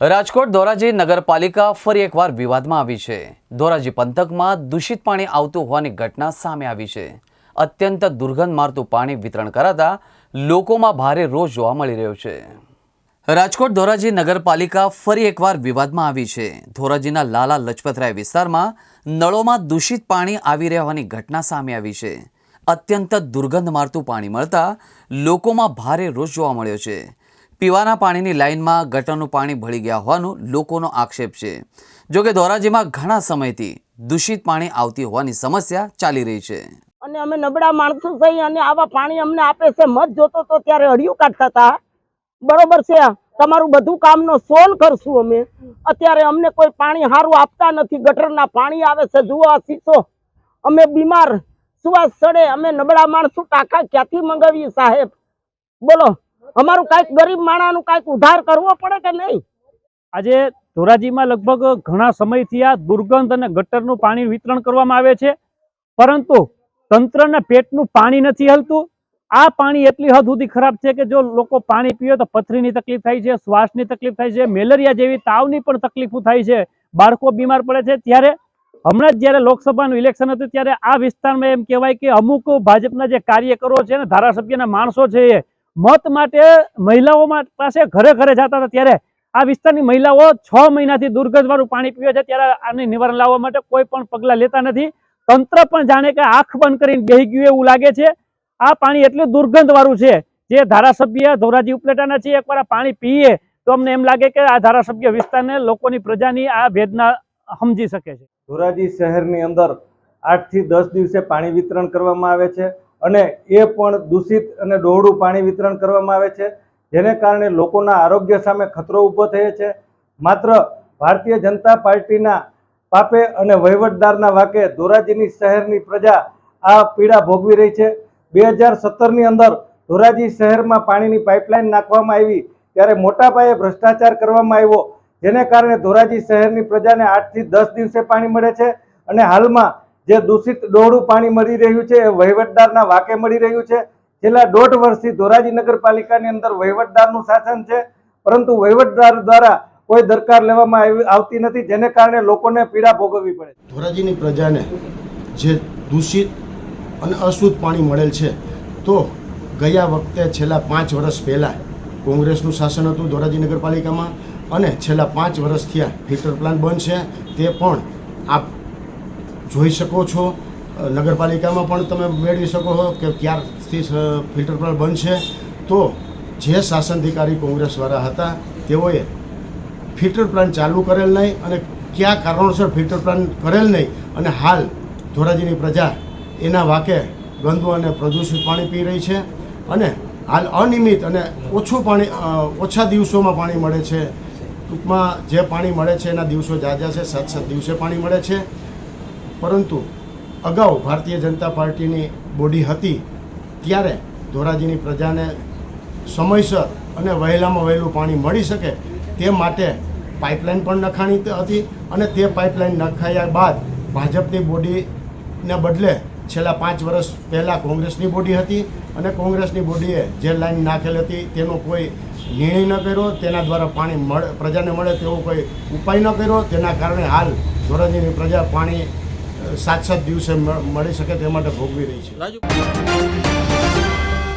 રાજકોટ ધોરાજી નગરપાલિકા ફરી એકવાર વિવાદમાં આવી છે. ધોરાજી પંથકમાં દૂષિત પાણી આવતું હોવાની ઘટના સામે આવી છે. અત્યંત દુર્ગંધ મારતું પાણી વિતરણ કરાતા લોકોમાં ભારે રોષ જોવા મળી રહ્યો છે. રાજકોટ ધોરાજી નગરપાલિકા ફરી એકવાર વિવાદમાં આવી છે. ધોરાજીના લાલા લજપતરાય વિસ્તારમાં નળોમાં દૂષિત પાણી આવી રહેવાની ઘટના સામે આવી છે. અત્યંત દુર્ગંધ મારતું પાણી મળતા લોકોમાં ભારે રોષ જોવા મળ્યો છે. પીવાના પાણીની લાઇનમાં ગટરનું પાણી ભળી ગયા હોવાનો લોકોનો આક્ષેપ છે. જોકે ધોરાજીમાં ઘણા સમયથી દૂષિત પાણી આવતી હોવાની સમસ્યા ચાલી રહી છે. અને અમે નબળા માણસો થઈ અને આવા પાણી અમને આપે છે. મત જોતો તો ત્યારે અડિયું કાઢતા હતા. બરોબર છે? તમારું બધું કામનો સોલ કરશું અમે. અત્યારે અમને કોઈ પાણી સારું આપતા નથી. ગટરના પાણી આવે છે. જુઓ આ શીશો. અમે બીમાર. સુવાસ ચડે અમે નબળા માણસો. ટાંકા ક્યાંથી મંગાવીએ સાહેબ? બોલો. અમારું કાંઈક ગરીબ માણાનું કાંઈક ઉધાર કરવો પડે કે નહીં? આજે ધોરાજીમાં લગભગ ઘણા સમયથી આ દુર્ગંધ અને ગટરનું પાણી વિતરણ કરવામાં આવે છે. પરંતુ તંત્રના પેટનું પાણી નથી હલતું. આ પાણી એટલી હદ સુધી ખરાબ છે કે જો લોકો પાણી પીવે તો પથરીની તકલીફ થાય છે, શ્વાસની તકલીફ થાય છે, મેલેરિયા જેવી તાવની પણ તકલીફો થાય છે. બાળકો બીમાર પડે છે. ત્યારે હમણાં જ જ્યારે લોકસભાનું ઇલેક્શન હતું ત્યારે આ વિસ્તારમાં એમ કહેવાય કે અમુક ભાજપના જે કાર્યકરો છે ને ધારાસભ્યના માણસો છે મત માટે મહિલાઓ પાસે ઘરે ઘરે જતા હતા ત્યારે આ વિસ્તારની મહિલાઓ છ મહિનાથી દુર્ગંધવાળું પાણી પીવે છે. ત્યારે આને નિવારણ લાવવા માટે કોઈ પણ પગલાં લેતા નથી. તંત્ર પણ જાણે કે આંખ બંધ કરીને બેહી ગયું એવું લાગે છે. આ પાણી એટલું દુર્ગંધવાળું છે જે ધારાસભ્ય ધોરાજી ઉપલેટાના છે એકવાર પાણી પીએ તો અમને એમ લાગે કે આ ધારાસભ્ય વિસ્તારને લોકોની પ્રજાની આ વેદના સમજી શકે છે. ધોરાજી શહેરની અંદર આઠથી દસ દિવસે પાણી વિતરણ કરવામાં આવે છે. અને એ પણ દૂષિત અને ડોહળું પાણી વિતરણ કરવામાં આવે છે, જેને કારણે લોકોના આરોગ્ય સામે ખતરો ઊભો થયો છે. માત્ર ભારતીય જનતા પાર્ટીના પાપે અને વહીવટદારના વાકે ધોરાજીની શહેરની પ્રજા આ પીડા ભોગવી રહી છે. બે હજાર સત્તરની અંદર ધોરાજી શહેરમાં પાણીની પાઇપલાઇન નાખવામાં આવી, ત્યારે મોટા પાયે ભ્રષ્ટાચાર કરવામાં આવ્યો, જેને કારણે ધોરાજી શહેરની પ્રજાને આઠથી દસ દિવસે પાણી મળે છે અને હાલમાં જે દૂષિત ડોહળું પાણી મળી રહ્યું છે, એ વહીવટદારના વાકે મળી રહ્યું છે. છેલ્લા દોઢ વર્ષથી ધોરાજી નગરપાલિકાની અંદર વહીવટદારનું શાસન છે. પરંતુ વહીવટદાર દ્વારા કોઈ દરકાર લેવામાં આવી- આવતી નથી, જેને કારણે લોકોને પીડા ભોગવવી પડે ધોરાજીની પ્રજાને જે દૂષિત અને અશુદ્ધ પાણી મળેલ છે, તો ગયા વખતે છેલ્લા પાંચ વર્ષ પહેલાં કોંગ્રેસનું શાસન હતું ધોરાજી નગરપાલિકામાં અને છેલ્લા પાંચ વર્ષ થયા ફિલ્ટર પ્લાન્ટ બંધ છે. તે પણ આપ જોઈ શકો છો. નગરપાલિકામાં પણ તમે મેળવી શકો છો કે ક્યારથી ફિલ્ટર પ્લાન્ટ બનશે. તો જે શાસનાધિકારી કોંગ્રેસવાળા હતા, તેઓએ ફિલ્ટર પ્લાન્ટ ચાલુ કરેલ નહીં અને કયા કારણોસર ફિલ્ટર પ્લાન્ટ કરેલ નહીં અને હાલ ધોરાજીની પ્રજા એના વાકે ગંદુ અને પ્રદૂષિત પાણી પી રહી છે અને હાલ અનિયમિત અને ઓછું પાણી ઓછા દિવસોમાં પાણી મળે છે. ટૂંકમાં જે પાણી મળે છે એના દિવસો જાજા છે, સાત સાત દિવસે પાણી મળે છે. પરંતુ અગાઉ ભારતીય જનતા પાર્ટીની બોડી હતી ત્યારે ધોરાજીની પ્રજાને સમયસર અને વહેલામાં વહેલું પાણી મળી શકે તે માટે પાઇપલાઇન પણ નખાણી હતી અને તે પાઇપલાઇન નખાયા બાદ ભાજપની બોડીને બદલે છેલ્લા પાંચ વર્ષ પહેલાં કોંગ્રેસની બોડી હતી અને કોંગ્રેસની બોડીએ જે લાઈન નાખેલી હતી તેનો કોઈ નિર્ણય ન કર્યો. તેના દ્વારા પાણી મળે પ્રજાને મળે તેવો કોઈ ઉપાય ન કર્યો. તેના કારણે હાલ ધોરાજીની પ્રજા પાણી સાત સાત દિવસે મળી શકે તે માટે ભોગવી રહી છે.